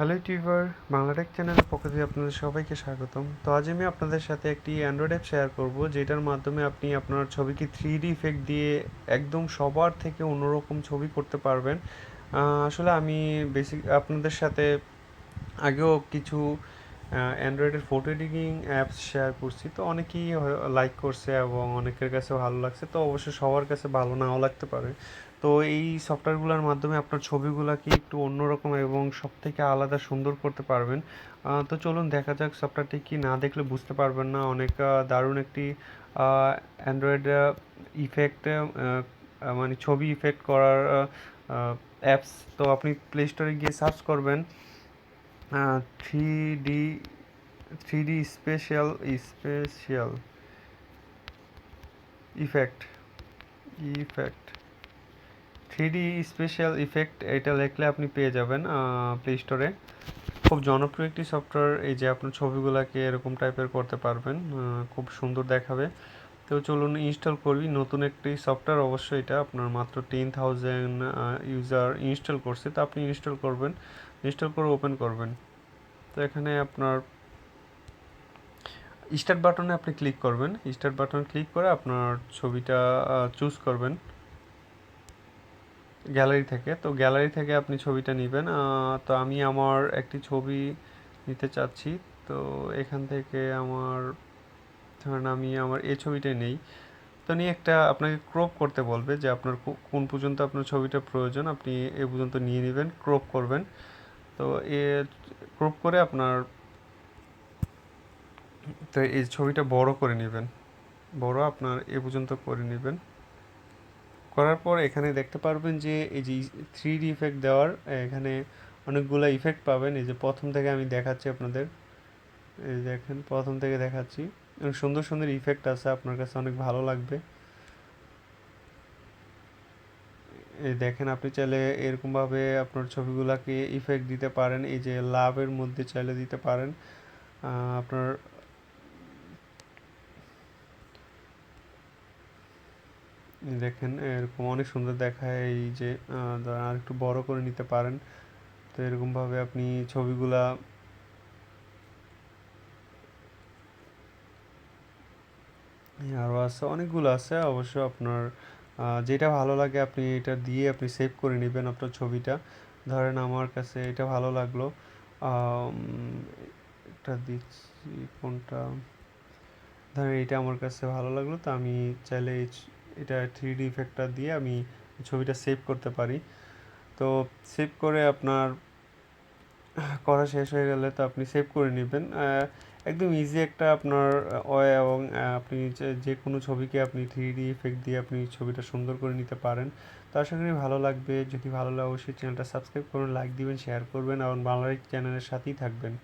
Hello tuber Bangla Tech চ্যানেলের পক্ষ থেকে আপনাদের সবাইকে স্বাগতম। তো আজ আমি আপনাদের সাথে একটি অ্যান্ড্রয়েড অ্যাপ শেয়ার করব, যেটার মাধ্যমে আপনি আপনার ছবিকে থ্রি ডি ইফেক্ট দিয়ে একদম সবার থেকে অন্যরকম ছবি করতে পারবেন। আসলে আমি বেসিক আপনাদের সাথে আগেও কিছু অ্যান্ড্রয়েডের ফটো এডিটিং অ্যাপস শেয়ার করছি। তো অনেকেই লাইক করছে এবং অনেকের কাছে ভালো লাগছে। তো অবশ্যই সবার কাছে ভালো নাও লাগতে পারে। তো এই সফটওয়্যারগুলোর মাধ্যমে আপনার ছবিগুলোকে একটু অন্যরকম এবং সব থেকে আলাদা সুন্দর করতে পারবেন। তো চলুন দেখা যাক সফটওয়্যারটি কি না দেখলে বুঝতে পারবেন না। অনেক দারুণ একটি অ্যান্ড্রয়েড ইফেক্ট মানে ছবি ইফেক্ট করার অ্যাপস তো আপনি প্লে স্টোরে গিয়ে সার্চ করবেন। Three D three D special special effect effect. Three D special effect, এটা লিখলে আপনি পেয়ে যাবেন প্লে স্টোরে খুব জনপ্রিয় একটি সফটওয়্যার, এই যে আপনার ছবিগুলোকে এরকম টাইপের করতে পারবেন খুব সুন্দর দেখাবে। তো চলুন ইনস্টল করি। নতুন একটি সফটওয়্যার অবশ্যই এটা আপনার মাত্র টেন থাউজেন্ড ইউজার ইনস্টল করছে। তো আপনি ইনস্টল করবেন। ইনস্টল করে ওপেন করবেন। তো এখানে আপনার স্টার্ট বাটনে আপনি ক্লিক করবেন। স্টার্ট বাটন ক্লিক করে আপনার ছবিটা চুজ করবেন। গ্যালারি থেকে। তো গ্যালারি থেকে আপনি ছবিটা নেবেন। তো আমি আমার একটি ছবি নিতে চাচ্ছি। তো এখান থেকে আমার ধরেন আমি আমার এই ছবিটাই নেই। তো নিয়ে একটা আপনাকে ক্রপ করতে বলবে যে আপনার কোন পর্যন্ত আপনার ছবিটা প্রয়োজন, আপনি এ পর্যন্ত নিয়ে নেবেন, ক্রপ করবেন। তো এ ক্রপ করে আপনার তো এই ছবিটা বড় করে নেবেন। বড় আপনার এ পর্যন্ত করে নেবেন। করার পর এখানে দেখতে পারবেন যে এই যে থ্রি ডি ইফেক্ট দেওয়ার, এখানে অনেকগুলো ইফেক্ট পাবেন। এই যে প্রথম থেকে আমি দেখাচ্ছি আপনাদের। এই দেখেন, প্রথম থেকে দেখাচ্ছি। সুন্দর সুন্দর ইফেক্ট আছে, আপনার কাছে অনেক ভালো লাগবে। এই দেখেন, আপনি চাইলে এরকমভাবে আপনার ছবিগুলোকে ইফেক্ট দিতে পারেন, এই যে লাভের মধ্যে চাইলে দিতে পারেন। আপনার দেখেন, এরকম অনেক সুন্দর দেখায়, এই যে আর একটু বড় করে নিতে পারেন। তো এরকমভাবে আপনি ছবিগুলা আরও আছে, অনেকগুলো আছে। অবশ্য আপনার যেটা ভালো লাগে আপনি এটা দিয়ে আপনি সেভ করে নেবেন আপনার ছবিটা। ধরেন আমার কাছে এটা ভালো লাগল। এটা দিচ্ছি, কোনটা? ধরেন এটা আমার কাছে ভালো লাগল, তো আমি চাইলে এটা থ্রি ডি ইফেক্টটা দিয়ে আমি ছবিটা সেভ করতে পারি। তো সেভ করে আপনার করা শেষ হয়ে গেলে তো আপনি সেভ করে নেবেন। একদম ইজি একটা আপনার ওয়ে এবং আপনি যে কোনো ছবিকে আপনি থ্রি ডি ইফেক্ট দিয়ে আপনি ছবিটা সুন্দর করে নিতে পারেন। তো আশা করি ভালো লাগবে। যদি ভালো লাগে অবশ্যই চ্যানেলটা সাবস্ক্রাইব করুন লাইক দিবেন শেয়ার করবেন এবং বাংলার চ্যানেলের সাথেই থাকবেন।